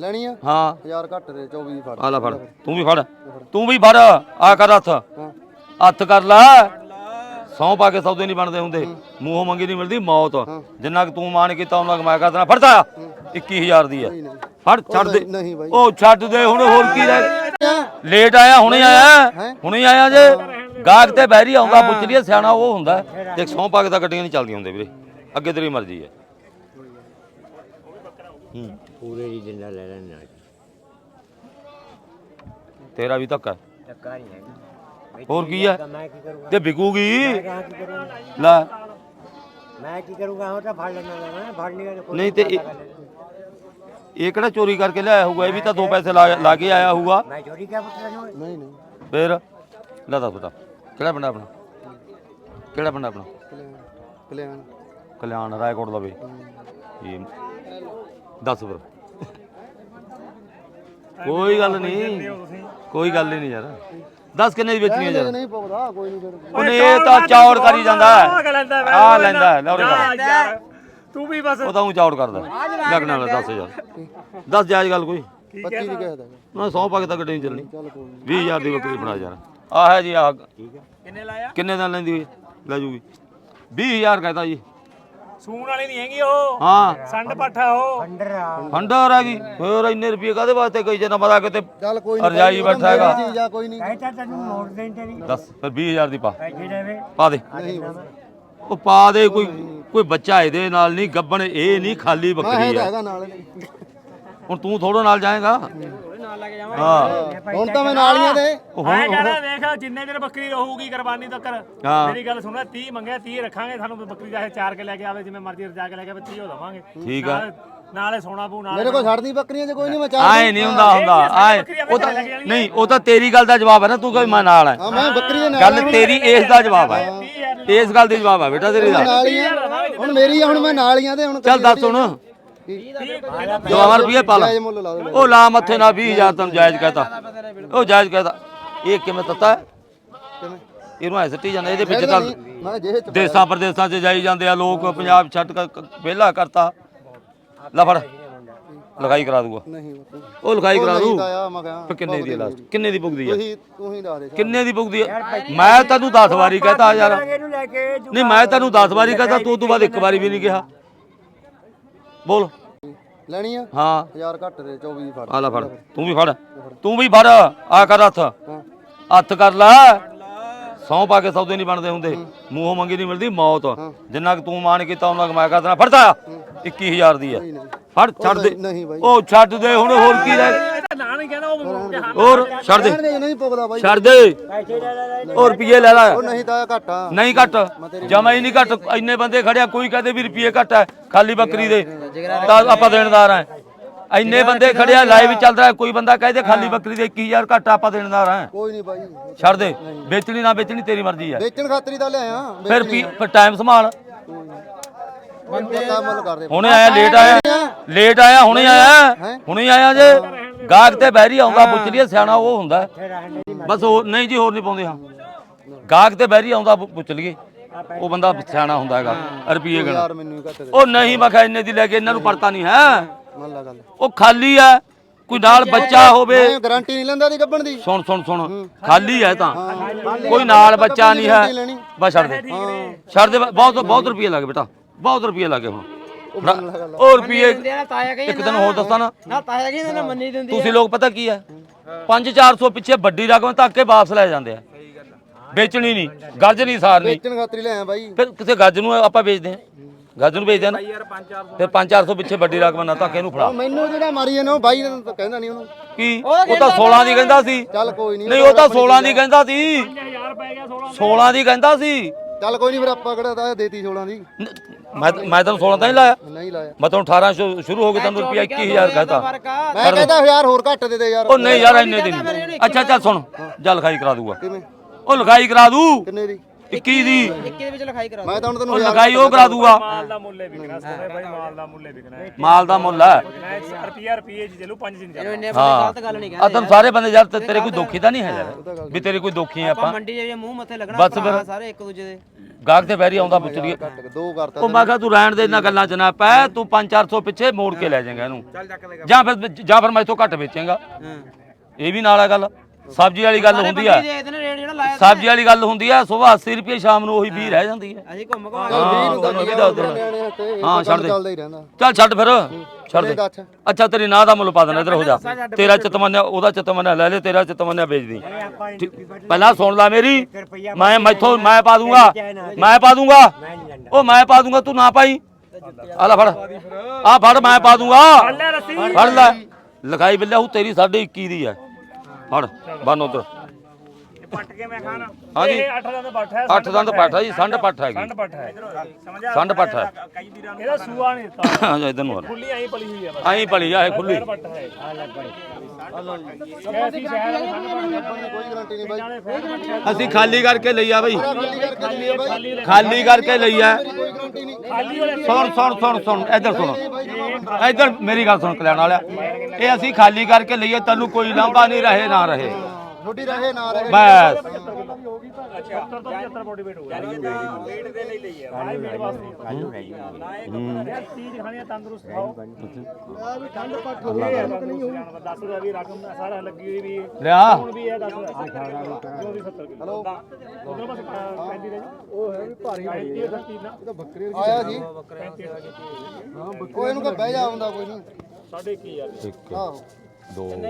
ਲੈਣੀ ਆ? ਹਾਂ। 1000 ਘੱਟ ਦੇ 24 ਫੜ। ਆ ਲੈ ਫੜ। ਤੂੰ ਵੀ ਫੜ। ਤੂੰ ਵੀ ਫੜ। ਆ ਕਰ ਹੱਥ। ਹੱਥ ਕਰ ਲੈ। ਸੌ ਪਾ ਕੇ ਸੌਦੇ ਨਹੀਂ ਬਣਦੇ ਹੁੰਦੇ। ਮੂੰਹੋਂ ਮੰਗੀ ਨਹੀਂ ਮਿਲਦੀ ਮੌਤ। ਜਿੰਨਾ ਕਿ ਤੂੰ ਮਾਨ ਕੀਤਾ ਉਹਨਾਂ ਕਿ ਮੈਂ ਕਰ ਦੇਣਾ। ਫੜਦਾ 21000 ਦੀ ਨਹੀਂ ਫੜ ਛੱਡ ਦੇ। ਉਹ ਛੱਡ ਦੇ। ਹੁਣ ਹੋਰ ਕੀ ਰਹਿ ਲੇਟ ਆਇਆ ਹੁਣੇ ਆਇਆ। ਹੁਣੇ ਆਇਆ ਜੇ। ਗਾਹਕ ਤੇ ਬਹਿਰੀ ਆਉਂਦਾ ਪੁੱਛ ਲਈਏ ਸਿਆਣਾ ਉਹ ਹੁੰਦਾ। ਦੇਖ ਸੌ ਪਾ ਕੇ ਤਾਂ ਗੱਡੀਆਂ ਨਹੀਂ ਚੱਲਦੀਆਂ ਹੁੰਦੇ ਵੀਰੇ। ਅੱਗੇ ਤੇਰੀ ਮਰਜ਼ੀ ਹੂੰ ਪੂਰੇ ਦੀ ਜਿੰਦਾ ਲੈ ਲੈਣਾ ਤੇਰਾ ਵੀ ਧੱਕਾ ਹੈ। ਟੱਕਾ ਨਹੀਂ ਹੈਗੀ। ਹੋਰ ਕੀ ਹੈ? ਮੈਂ ਕੀ ਕਰੂੰਗਾ? ਤੇ ਵਿਕੂਗੀ? ਮੈਂ ਕੀ ਕਰੂੰਗਾ? ਲੈ। ਮੈਂ ਕੀ ਕਰੂੰਗਾ? ਉਹ ਤਾਂ ਫੜ ਲੈਣਾ ਮੈਂ। ਫੜ ਲਿਆ ਕੋਈ ਨਹੀਂ ਤੇ ਇਹ- ਇਹ ਕਿਹੜਾ ਚੋਰੀ ਕਰਕੇ ਲਿਆਇਆ ਹੋਊਗਾ? ਇਹ ਵੀ ਤਾਂ ਦੋ ਪੈਸੇ ਲਾ ਲਾ ਕੇ ਆਇਆ ਹੋਊਗਾ। ਮੈਂ ਚੋਰੀ ਕਿਆ ਪੁੱਛ ਰਿਹਾ ਨਹੀਂ ਨਹੀਂ। ਫੇਰ? ਲੈ ਦੱਸ ਬਤਾ ਕਿਹੜਾ ਪਿੰਡ ਆਪਣਾ? ਕਿਹੜਾ ਪਿੰਡ ਆਪਣਾ? ਕਲਿਆਣ ਕਲਿਆਣ। ਕਲਿਆਣ ਰਾਏਕੋਟ ਦਾ ਵੇ। ਇਹ ਦੱਸ ਫਿਰ। ਕੋਈ ਗੱਲ ਨਹੀਂ। ਕੋਈ ਗੱਲ ਹੀ ਨਹੀਂ ਯਾਰ। ਦੱਸ ਕਿੰਨੇ ਦੀ ਵੇਚਣੀ ਹੈ ਯਾਰ? ਨਹੀਂ ਪਾਉਂਦਾ ਕੋਈ ਨਹੀਂ ਉਹਨੇ ਇਹ ਤਾਂ ਚੌੜ ਕਰੀ ਜਾਂਦਾ ਆ ਲੈਂਦਾ ਹੈ, ਲੈ ਉਰੇ ਕਰ। ਯਾਰ ਤੂੰ ਵੀ ਬਸ। ਉਹ ਤਾਂ ਉਹ ਚੌੜ ਕਰਦਾ ਲੱਗਣਾ ਵਾਲਾ 10000 ਦੱਸ ਜਾਇਜ਼ ਗੱਲ ਕੋਈ। 25 ਦੀ ਕਹਿਦਾ ਨਾ 100 ਪਾ ਕੇ ਤਾਂ ਗੱਡੀ ਨਹੀਂ ਚੱਲਣੀ। ਚੱਲ ਕੋਈ ਨਹੀਂ। 20000 ਦੀ ਬੱਕਰੀ ਬਣਾ ਯਾਰ। ਆਹ ਹੈ ਜੀ ਆਹ। ਕਿੰਨੇ ਲਾਇਆ? ਕਿੰਨੇ ਦਾ ਲੈਂਦੀ ਹੋਈ? ਲੈ ਜੂਗੀ 20000 ਕਹਤਾ ਜੀ। ਸੂਣ ਵਾਲੀ ਨਹੀਂ ਹੈਗੀ ਉਹ। ਹਾਂ। ਸੰਡ ਪੱਠਾ ਉਹ। ਅੰਡਰ ਆ। ਫੰਡਰ ਆ ਗਈ। ਹੋਰ ਇੰਨੇ ਰੁਪਏ ਕਾਦੇ ਵਾਸਤੇ ਕਈ ਜਨਾ ਮਦਾ ਕਿਤੇ ਚੱਲ ਕੋਈ ਨਹੀਂ ਰਜਾਈ ਬੈਠਾ ਹੈਗਾ। ਚੀਜ਼ ਆ ਕੋਈ ਨਹੀਂ। ਕਹਿਤਾ ਤੈਨੂੰ ਮੋੜ ਦੇਣ ਤੇ ਨਹੀਂ। ਦੱਸ ਫਿਰ 20000 ਦੀ ਪਾ। ਪਾ ਦੇ। ਉਹ ਪਾ ਦੇ ਕੋਈ ਕੋਈ ਬੱਚਾ ਇਹਦੇ ਨਾਲ ਨਹੀਂ ਗੱਬਣ ਇਹ ਨਹੀਂ ਖਾਲੀ ਬੱਕਰੀ ਆ। ਹੈਗਾ ਨਾਲ। ਇਹਦੇ। ਹੁਣ ਤੂੰ ਥੋੜਾ ਨਾਲ ਜਾਏਗਾ। ਹਾਂ। ਹੁਣ ਤਾਂ ਮੈਂ ਨਾਲੀਆਂ ਦੇ ਹੁਣ ਕਹਿੰਦਾ ਵੇਖ ਜਿੰਨੇ ਦਿਨ ਬੱਕਰੀ ਰਹੂਗੀ ਕੁਰਬਾਨੀ ਤੱਕ ਹਾਂ। ਮੇਰੀ ਗੱਲ ਸੁਣ 30 ਮੰਗਿਆ 30 ਰੱਖਾਂਗੇ ਸਾਨੂੰ ਬੱਕਰੀ ਚਾਹੇ ਚਾਰ ਕੇ ਲੈ ਕੇ ਆਵੇ ਜਿਵੇਂ ਮਰਜ਼ੀ ਰਜਾ ਕੇ ਲੈ ਕੇ ਆਵੇ 30 ਹੋ ਦਵਾਂਗੇ। ਠੀਕ ਆ। ਨਾਲੇ- ਸੋਨਾ ਪੂ ਨਾਲ ਮੇਰੇ ਕੋਲ ਛੱਡਦੀ ਬੱਕਰੀਆਂ ਜੇ ਕੋਈ ਨਹੀਂ ਮੈਂ ਚਾਰ ਆਏ ਨਹੀਂ ਹੁੰਦਾ ਹੁੰਦਾ। ਆਏ ਉਹ ਤਾਂ ਨਹੀਂ ਉਹ ਤਾਂ ਤੇਰੀ ਗੱਲ ਦਾ ਜਵਾਬ ਹੈ ਨਾ ਤੂੰ ਕੋਈ ਮੈਂ ਨਾਲ ਹੈ ਹਾਂ ਮੈਂ ਬੱਕਰੀ ਦੇ ਨਾਲ ਗੱਲ ਤੇਰੀ ਇਸ ਦਾ ਜਵਾਬ ਹੈ। ਇਸ ਗੱਲ ਦੀ ਜਵਾਬ ਹੈ ਬੇਟਾ ਤੇਰੀ ਦਾ। ਨਾਲੀਆਂ ਹੁਣ ਮੇਰੀ ਆ, ਹੁਣ ਮੈਂ ਨਾਲੀਆਂ ਦੇ ਹੁਣ ਚੱਲ ਦੱਸ ਹੁਣ। ਜਵਾਬ ਰੁਪਏ ਪਾ ਲਾ। ਉਹ ਲਾ ਮੱਥੇ ਨਾ 20000 ਤੈਨੂੰ ਜਾਇਜ਼ ਕਹਤਾ। ਉਹ ਜਾਇਜ਼ ਕਹਤਾ। ਇਹ ਕਿਵੇਂ ਤੱਤਾ ਕਿਵੇਂ ਇਹਨੂੰ ਐ ਸੱਟੀ ਜਾਂਦਾ, ਇਹਦੇ ਪਿੱਛੇ ਤਾਂ ਦੇਸਾਂ ਪ੍ਰਦੇਸਾਂ 'ਚ ਜਾਈ ਜਾਂਦੇ ਆ ਲੋਕ, ਪੰਜਾਬ ਛੱਡ ਕੇ ਵਿਹਲਾ ਕਰਤਾ। ਲਫ਼ੜ ਫੜ। ਲਗਾਈ ਕਰਾ ਦੂਗਾ। ਨਹੀਂ ਉਹ ਲਗਾਈ ਕਰਾ ਦੂ। ਕਿੰਨੇ ਦੀ ਲਾਸਟ ਕਿੰਨੇ ਦੀ ਪੁੱਗਦੀ ਆ ਤੁਸੀਂ ਤੂੰ ਦੱਸ ਦੇ ਕਿੰਨੇ ਦੀ ਪੁੱਗਦੀ ਹੈ? ਮੈਂ ਤੈਨੂੰ 10 ਵਾਰੀ ਕਹਤਾ ਯਾਰ। ਨਹੀਂ, ਮੈਂ ਤੈਨੂੰ 10 ਵਾਰੀ ਕਹਤਾ, ਤੂੰ ਤੋਂ ਬਾਅਦ ਇੱਕ ਵਾਰੀ ਵੀ ਨਹੀਂ ਕਿਹਾ। ਬੋਲ। ਲੈਣੀ ਆ? ਹਾਂ। 1000 ਘੱਟ ਦੇ 24 ਫੜ। ਆ ਲੈ ਫੜ। ਤੂੰ ਵੀ ਫੜ। ਤੂੰ ਵੀ ਫੜ। ਆ ਕਰ ਹੱਥ। ਹੱਥ ਕਰ ਲੈ। ਸੌ ਪਾ ਕੇ ਸੌਦੇ ਨਹੀਂ ਬਣਦੇ ਹੁੰਦੇ। ਮੂੰਹੋਂ ਮੰਗੀ ਨਹੀਂ ਮਿਲਦੀ ਮੌਤ। ਜਿੰਨਾ ਕਿ ਤੂੰ ਮਾਨ ਕੀਤਾ ਉਹਨਾਂ ਕਿ ਮੈਂ ਕਰ ਦੇਣਾ। ਫੜਦਾ 21000 ਦੀ ਨਹੀਂ। ਫੜ ਛੱਡ ਦੇ। ਨਹੀਂ ਬਾਈ। ਉਹ ਛੱਡ ਦੇ ਹੁਣ ਹੋਰ ਕੀ ਰਹਿ ਨਾਂ ਨਹੀਂ ਉਹ ਹੋਰ ਛੱਡ ਦੇ। ਨਹੀਂ ਬਾਈ। ਛੱਡ ਦੇ। ਉਹ ਰੁਪਏ ਲੈ ਲੈ। ਉਹ ਨਹੀਂ ਤਾਂ ਘਾਟਾ ਨਹੀਂ ਘੱਟ। ਜਮਾ ਹੀ ਨਹੀਂ ਘੱਟ। ਇੰਨੇ ਬੰਦੇ ਖੜਿਆ ਕੋਈ ਕਹਦੇ ਵੀ ਰੁਪਏ ਘੱਟ ਹੈ ਖਾਲੀ ਬੱਕਰੀ ਦੇ। ਤਾਂ ਆਪਾਂ ਦੇਣਦਾਰ ਆ। ਇੰਨੇ ਬੰਦੇ ਖੜਿਆ ਲਾਈਵ ਚੱਲ ਰਿਹਾ ਕੋਈ ਬੰਦਾ ਕਹਦੇ ਖਾਲੀ ਬੱਕਰੀ ਦੇ 21000 ਘੱਟ ਆਪਾਂ ਦੇਣਦਾਰ ਆ। ਕੋਈ ਨਹੀਂ ਬਾਈ। ਛੱਡ ਦੇ। ਵੇਚਣੀ ਨਾ ਵੇਚਣੀ ਤੇਰੀ ਮਰਜ਼ੀ ਹੈ ਵੇਚਣ ਖਾਤਰੀ ਤਾਂ ਲਿਆਇਆ। ਫਿਰ ਫਿਰ ਟਾਈਮ ਸੰਭਾਲ। ਬੰਦੇ ਦਾ ਮੁੱਲ ਕਰਦੇ ਹੁਣੇ ਆਇਆ ਲੇਟ ਆਇਆ। ਲੇਟ ਆਇਆ ਹੁਣੇ ਆਇਆ। ਹੁਣੇ ਆਇਆ ਜੇ। ਗਾਹਕ ਤੇ ਬਹਿਰੀ ਆਉਂਦਾ ਪੁੱਛ ਲਈਏ ਸਿਆਣਾ ਉਹ ਹੁੰਦਾ। ਬਸ ਹੋਰ ਨਹੀਂ ਜੀ ਹੋਰ ਨਹੀਂ ਪਾਉਂਦੇ ਹਾਂ। ਗਾਹਕ ਤੇ ਬਹਿਰੀ ਆਉਂਦਾ ਪੁੱਛ ਲਈਏ। ਉਹ ਬੰਦਾ ਸਿਆਣਾ ਹੁੰਦਾ ਹੈਗਾ ਰੁਪਏ ਗਣ ਉਹ ਨਹੀਂ ਮੈਂ ਕਿਹਾ ਇੰਨੇ ਦੀ ਲੈ ਕੇ ਇਹਨਾਂ ਨੂੰ ਪੜਤਾ ਨਹੀਂ ਹੈ? ਉਹ ਖਾਲੀ ਹੈ ਕੋਈ ਨਾਲ ਬੱਚਾ ਹੋਵੇ। ਗਾਰੰਟੀ ਨਹੀਂ ਲੈਂਦਾ ਦੀ ਗੱਬਣ ਦੀ। ਸੁਣ ਸੁਣ ਸੁਣ। ਖਾਲੀ ਹੈ ਤਾਂ। ਕੋਈ ਨਾਲ ਬੱਚਾ ਨਹੀਂ ਹੈ। ਬਸ ਛੱਡ ਦੇ। ਛੱਡ ਦੇ ਬਹੁਤ ਬਹੁਤ ਰੁਪਏ ਲੱਗੇ ਬੇਟਾ। ਬਹੁਤ ਰੁਪਏ ਲੱਗੇ ਹੁਣ। ਲਾ ਉਹ ਰੁਪਏ ਇੱਕ ਦਿਨ ਹੋਰ ਦੱਸਾਂ ਨਾ। ਨਾ ਤਾਇਆ ਕਹਿੰਦੇ ਨਾ ਮੰਨੀ ਦਿੰਦੀ ਤੁਸੀਂ ਲੋਕ ਪਤਾ ਕੀ ਹੈ 5-400 ਪਿੱਛੇ ਵੱਡੀ ਰਕਮ ਧੱਕ ਕੇ ਵਾਪਸ ਲੈ ਜਾਂਦੇ ਆ। ਵੇਚਣੀ ਨਹੀਂ ਗੱਜ ਨਹੀਂ ਸਾਰਨੀ। ਵੇਚਣ ਖਾਤਰੀ ਲਿਆਇਆ ਬਾਈ। ਫਿਰ ਕਿਸੇ ਗੱਜ ਨੂੰ ਆਪਾਂ ਵੇਚਦੇ ਆ। ਗੱਜ ਨੂੰ ਵੇਚਦੇ ਆ ਨਾ। ਫਿਰ 5-400 ਪਿੱਛੇ ਵੱਡੀ ਰਕਮ ਨਾ ਧੱਕ ਇਹਨੂੰ ਫੜਾ। ਮੈਨੂੰ ਜਿਹੜਾ ਮਾਰੀ ਇਹਨੂੰ ਬਾਈ ਨੇ ਤਾਂ ਕਹਿੰਦਾ ਨਹੀਂ ਉਹਨੂੰ। ਕੀ? ਉਹ ਤਾਂ 16 ਦੀ ਕਹਿੰਦਾ ਸੀ। ਚੱਲ ਕੋਈ ਨਹੀਂ ਨਹੀਂ ਉਹ ਤਾਂ 16 ਦੀ ਕਹਿੰਦਾ ਸੀ। 1000 ਪੈ ਗਿਆ 16 16 ਦੀ ਕਹਿੰਦਾ ਸੀ। ਚੱਲ ਕੋਈ ਨਹੀਂ ਫਿਰ ਆਪਾਂ ਕਿਹੜਾ ਤਾਂ ਦੇਤੀ 16 ਦੀ। ਨ- ਮੈਂ ਮੈਂ ਤੈਨੂੰ 16 ਤਾਂ ਨਹੀਂ ਲਾਇਆ। ਨਹੀਂ ਲਾਇਆ। ਮੈਂ ਤੈਨੂੰ 18 ਸ਼ੁ- ਸ਼ੁਰੂ ਹੋ ਗਏ ਤੈਨੂੰ ਰੁਪਿਆ 21000 ਕਹਤਾ। ਮੈਂ ਕਹਿੰਦਾ ਯਾਰ ਹੋਰ ਘੱਟ ਦੇ ਦੇ ਯਾਰ। ਉਹ ਨਹੀਂ ਯਾਰ ਇੰਨੇ ਦੀ ਨਹੀਂ। ਅੱਛਾ ਚੱਲ ਸੁਣ। ਜਾ ਲਿਖਾਈ ਕਰਾ ਦੂਗਾ। ਕਿਵੇਂ? ਉਹ ਲਿਖਾਈ ਕਰਾ ਦੂ। ਕਿੰਨੇ ਦੀ? 21 ਦੀ। 21 ਦੇ। ਵਿੱਚ ਲਿਖਾਈ ਕਰਾ ਮੈਂ ਤਾਂ ਹੁਣ ਤੈਨੂੰ ਉਹ ਹਜ਼ਾਰ ਲਗਾਈ ਉਹ ਕਰਾ ਦੂਗਾ। ਮਾਲ ਦਾ ਮੁੱਲ ਹੀ ਵਿਕਣਾ ਸੋਹਣੇ ਬਾਈ ਮਾਲ ਦਾ ਮੁੱਲ ਹੀ ਵਿਕਣਾ ਹੈ। ਮਾਲ ਦਾ ਮੁੱਲ ਹੈ। ਮੈਂ ਰੁਪਿਆ ਰੁਪਏ ਚ ਚਲੂ 5 ਦਿਨ ਇਹਨੂੰ ਜਾ ਇੰਨੇ ਬੰਦੇ ਗਲਤ ਗੱਲ ਨਹੀਂ ਆ ਕਹਿੰਦੇ ਤੈਨੂੰ ਸਾਰੇ ਬੰਦੇ ਯਾਰ ਤੇ ਤੇਰੇ ਕੋਈ ਦੁੱਖੀ ਤਾਂ ਨਹੀਂ ਹੈ ਯਾਰ? ਵੀ ਤੇਰੇ ਕੋਈ ਦੁੱਖੀ ਹੈ ਆਪਾਂ ਆਪਾਂ? ਮੰਡੀ ਜੇ ਮੂੰਹ ਮੱਥੇ ਲੱਗਣਾ ਬਸ ਭਰਾ ਫਿਰ। ਸਾਰੇ ਇੱਕ ਦੂਜੇ ਦੇ। ਗਾਹਕ ਤੇ ਬੈਰੀ ਆਉਂਦਾ ਪੁੱਛ ਲਈਏ ਦੋ ਕਰਤਾ ਉਹ ਮੈਂ ਕਿਹਾ ਤੂੰ ਰਹਿਣ ਦੇ ਇਹਨਾਂ ਗੱਲਾਂ 'ਚ ਨਾ ਪੈ ਤੂੰ 5-400 ਪਿੱਛੇ ਮੋੜ ਕੇ ਲੈ ਜਾਏਗਾ ਇਹਨੂੰ। ਜਾਂ ਫਿਰ ਜਾਂ ਫਿਰ ਮੈਂ ਇਥੋਂ ਘੱਟ ਵੇਚੇਗਾ। ਹਾਂ। ਇਹ ਵੀ ਨਾਲ ਹੈ ਗੱਲ। ਸਬਜ਼ੀ ਵਾਲੀ ਗੱਲ ਹੁੰਦੀ ਆ। ਸਬਜ਼ੀ ਵਾਲੀ ਗੱਲ ਹੁੰਦੀ ਆ ਸਵੇਰ 80 ਰੁਪਏ ਸ਼ਾਮ ਨੂੰ ਉਹੀ 20 ਰਹਿ ਜਾਂਦੀ ਹੈ ਅਸੀਂ ਘੁੰਮ ਘੁੰਮ ਹਾਂ ਛੱਡ ਦੇ। ਚੱਲ ਛੱਡ ਫਿਰ ਛੱਡ ਦੇ। ਅੱਛਾ ਤੇਰੀ ਨਾਂ ਦਾ ਮੁੱਲ ਪਾ ਦੇਣਾ ਇਧਰ ਹੋ ਜਾ। ਤੇਰਾ ਚਤਮਨਿਆ ਉਹਦਾ ਚਤਮਨਿਆ ਲੈ ਲੈ ਤੇਰਾ ਚਤਮਨਿਆ ਵੇਚ ਦੀ। ਪਹਿਲਾਂ ਸੁਣ ਲੈ ਮੇਰੀ। ਮੈਂ ਮੈਥੋਂ ਮੈਂ ਪਾ ਦੂੰਗਾ। ਮੈਂ ਪਾ ਦੂੰਗਾ। ਉਹ ਮੈਂ ਪਾ ਦੂੰਗਾ ਤੂੰ ਨਾ ਪਾਈ। ਆ ਲੈ ਫੜ। ਆ ਫੜ ਮੈਂ ਪਾ ਦੂੰਗਾ। ਫੜ ਲੈ ਲਿਖਾਈ ਬਿੱਲੇ ਉਹ ਤੇਰੀ ਸਾਡੇ 21 ਦੀ ਹੈ ਫੜ ਬੰਨ ਉਧਰ। ਪੱਟ ਕੇ ਮੈਂ ਖਾਣਾ। ਹਾਂਜੀ। ਇਹ 8 ਦੰਦ ਪੱਠ ਹੈ ਅੱਠ ਦੰਦ ਪਾਠਾ ਜੀ ਸੰਡ ਪਾਠਾ ਹੈਗੀ ਸੰਡ ਪੱਠ ਹੈ। ਸੰਡ ਪਾਠਾ ਇਹਦਾ ਸੂਆ ਨਹੀਂ ਦਿੱਤਾ। ਹਾਂ ਇਧਰ ਨੂੰ ਆ। ਖੁੱਲੀ ਐਂ ਪਲੀ ਹੋਈ ਹੈ ਬਸ। ਆਈ ਭਲੀ ਆ ਇਹ ਖੁੱਲੀ। ਪੱਠ ਹੈ। ਆ ਲੱਗ ਗਈ। ਐਸੀ ਸ਼ਹਿਰ ਵਾਲੇ ਸੰਡ ਪੱਠ ਹੈ। ਕੋਈ ਗਾਰੰਟੀ ਨਹੀਂ ਬਾਈ। ਨਾਲੇ ਫੇਰ ਪੱਠ ਹੈ ਅਸੀਂ ਖਾਲੀ ਕਰਕੇ ਲਈ ਆ ਬਈ। ਖਾਲੀ ਕਰਕੇ ਦਿੰਦੀ ਆ ਬਾਈ। ਖਾਲੀ ਕਰਕੇ ਲਈ ਆ। ਖਾਲੀ ਵਾਲੇ ਸੁਣ ਸੁਣ ਸੁਣ ਸੁਣ। ਇੱਧਰ ਸੁਣ। ਇੱਧਰ ਮੇਰੀ ਗੱਲ ਸੁਣ ਕਲਿਆਣ ਵਾਲਿਆ ਇਹ ਅਸੀਂ ਖਾਲੀ ਕਰਕੇ ਲਈਏ ਤੈਨੂੰ ਕੋਈ ਲਾਂਭਾ ਨਹੀਂ ਰਹੇ ਨਾ ਰਹੇ। ਛੋਟੀ ਰਹੇ ਨਾ ਰਹੇ। ਬਸ। 70 ਤੋਂ 75 ਬੋਡੀ weight ਹੋਊਗਾ। weight ਦੇ ਲਈ ਲਈ ਹੈ। ਭਾਈ weight ਵਾਸਤੇ ਕੱਲੂ ਰਹਿ ਗਈ ਯਾਰ ਚੀਜ਼ ਖਾਣੀ ਹੈ ਤੰਦਰੁਸਤ ਖਾਓ ਆ ਵੀ ਠੰਡ ਪੱਟ ਹੋ ਗਈ ਨਹੀਂ ਹੋਊ। ਦੱਸ ਦਾ ਵੀ ਰਕਮ ਸਾਰਾ ਲੱਗੀ ਹੋਈ ਵੀ ਲਿਆ। ਹੁਣ ਵੀ ਹੈ ਦੱਸ ਜੋ ਵੀ 70 ਕਿਲੋ। ਹਲੋ ਉਧਰ ਬਸ 35 ਦੇ ਉਹ ਹੈ ਵੀ ਭਾਰੀ ਬੜੀ ਹੈ। 30 ਨਾ ਆਇਆ ਜੀ। 35 ਉਹ ਇਹਨੂੰ ਕਹ ਬਹਿ ਜਾ ਆਉਂਦਾ ਕੋਈ ਨਹੀਂ। ਸਾਢੇ ਕੀ ਯਾਰ ਇੱਕ ਦੋ ਤਿੰਨ।